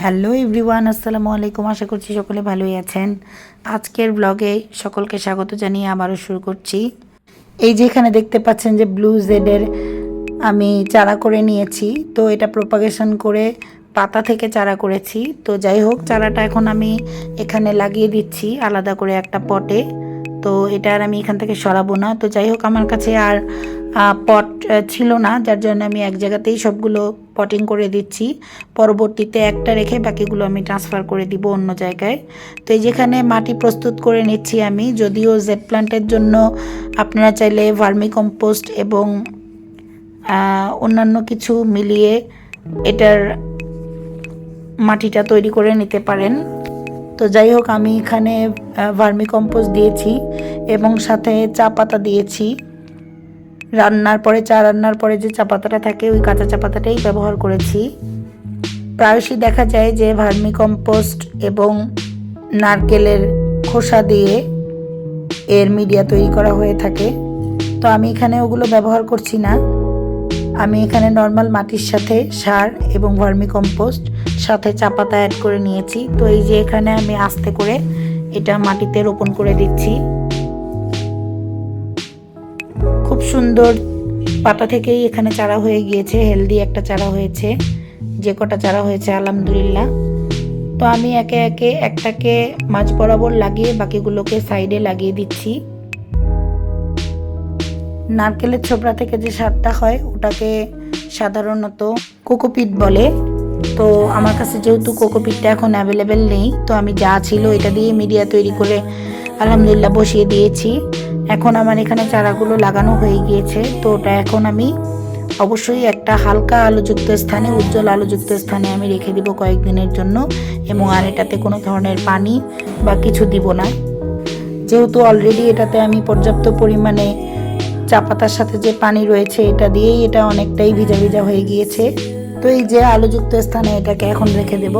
Hello everyone, আসসালামু আলাইকুম। আশা করছি সকলে ভালোই আছেন। আজকের ব্লগে সকলকে স্বাগত জানিয়ে আবারও শুরু করছি। এই যে এখানে দেখতে পাচ্ছেন যে ব্লু জেডের আমি চারা করে নিয়েছি। তো এটা প্রোপাগেশন করে পাতা থেকে চারা করেছি। তো যাই হোক, চারাটা এখন আমি এখানে লাগিয়ে দিচ্ছি আলাদা করে একটা পটে। তো এটা আর আমি এখান থেকে সরাবো না। তো যাই হোক, আমার কাছে আর পট ছিল না। যার জন্য আমি এক জায়গাতেই সবগুলো পটিং করে দিচ্ছি। পরবর্তীতে একটা রেখে বাকিগুলো আমি ট্রান্সফার করে দিব অন্য জায়গায়। তো এই যেখানে মাটি প্রস্তুত করে নিচ্ছি আমি, যদিও জেড প্লান্টের জন্য আপনারা চাইলে ভার্মি কম্পোস্ট এবং অন্যান্য কিছু মিলিয়ে এটার মাটিটা তৈরি করে নিতে পারেন। তো যাই হোক, আমি এখানে ভার্মি কম্পোস্ট দিয়েছি এবং সাথে চা পাতা দিয়েছি। রান্নার পরে, চা রান্নার পরে যে চা পাতাটা থাকে, ওই কাঁচা চা পাতাটাই ব্যবহার করেছি। প্রায়শই দেখা যায় যে ভার্মি কম্পোস্ট এবং নারকেলের খোসা দিয়ে এর মিডিয়া তৈরি করা হয়ে থাকে। তো আমি এখানে ওগুলো ব্যবহার করছি না। আমি এখানে নর্মাল মাটির সাথে সার এবং ভার্মি কম্পোস্ট সাথে চা পাতা অ্যাড করে নিয়েছি। তো এই যে এখানে আমি আস্তে করে এটা মাটিতে রোপণ করে দিচ্ছি। সুন্দর পাতা থেকেই এখানে চারা হয়ে গিয়েছে হেলদি একটা চারা হয়েছে, যে কটা চারা হয়েছে, আলহামদুলিল্লাহ। তো আমি একে একে একটাকে মাঝ বরাবর লাগিয়ে বাকিগুলোকে সাইডে লাগিয়ে দিচ্ছি। নারকেলের ছোবড়া থেকে যে সারটা হয়, ওটাকে সাধারণত কোকোপিট বলে। তো আমার কাছে যেহেতু কোকোপিটটা এখন অ্যাভেলেবেল নেই, তো আমি যা ছিল এটা দিয়ে মিডিয়া তৈরি করে আলহামদুলিল্লাহ বসিয়ে দিয়েছি। এখন আমার এখানে চারাগুলো লাগানো হয়ে গিয়েছে। তো ওটা এখন আমি অবশ্যই একটা হালকা আলোযুক্ত স্থানে, উজ্জ্বল আলোযুক্ত স্থানে আমি রেখে দিব কয়েকদিনের জন্য এবং আর এটাতে কোনো ধরনের পানি বা কিছু দিব না। যেহেতু অলরেডি এটাতে আমি পর্যাপ্ত পরিমাণে চা পাতার সাথে যে পানি রয়েছে, এটা দিয়েই এটা অনেকটাই ভিজা ভিজা হয়ে গিয়েছে। তো এই যে আলোযুক্ত স্থানে এটাকে এখন রেখে দেব।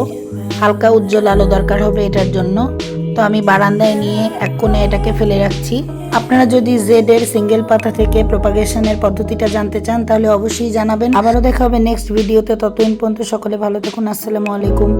হালকা উজ্জ্বল আলো দরকার হবে এটার জন্য। তো আমি বারান্দায় নিয়ে এক কোণে এটাকে ফেলে রাখছি। আপনারা যদি জেড এর সিঙ্গেল পাতা থেকে প্রপাগেশনের পদ্ধতিটা জানতে চান, তাহলে অবশ্যই জানাবেন। আবারও দেখা হবে নেক্সট ভিডিওতে ততদিন পর্যন্ত সকলে ভালো থাকুন। আসসালামু আলাইকুম।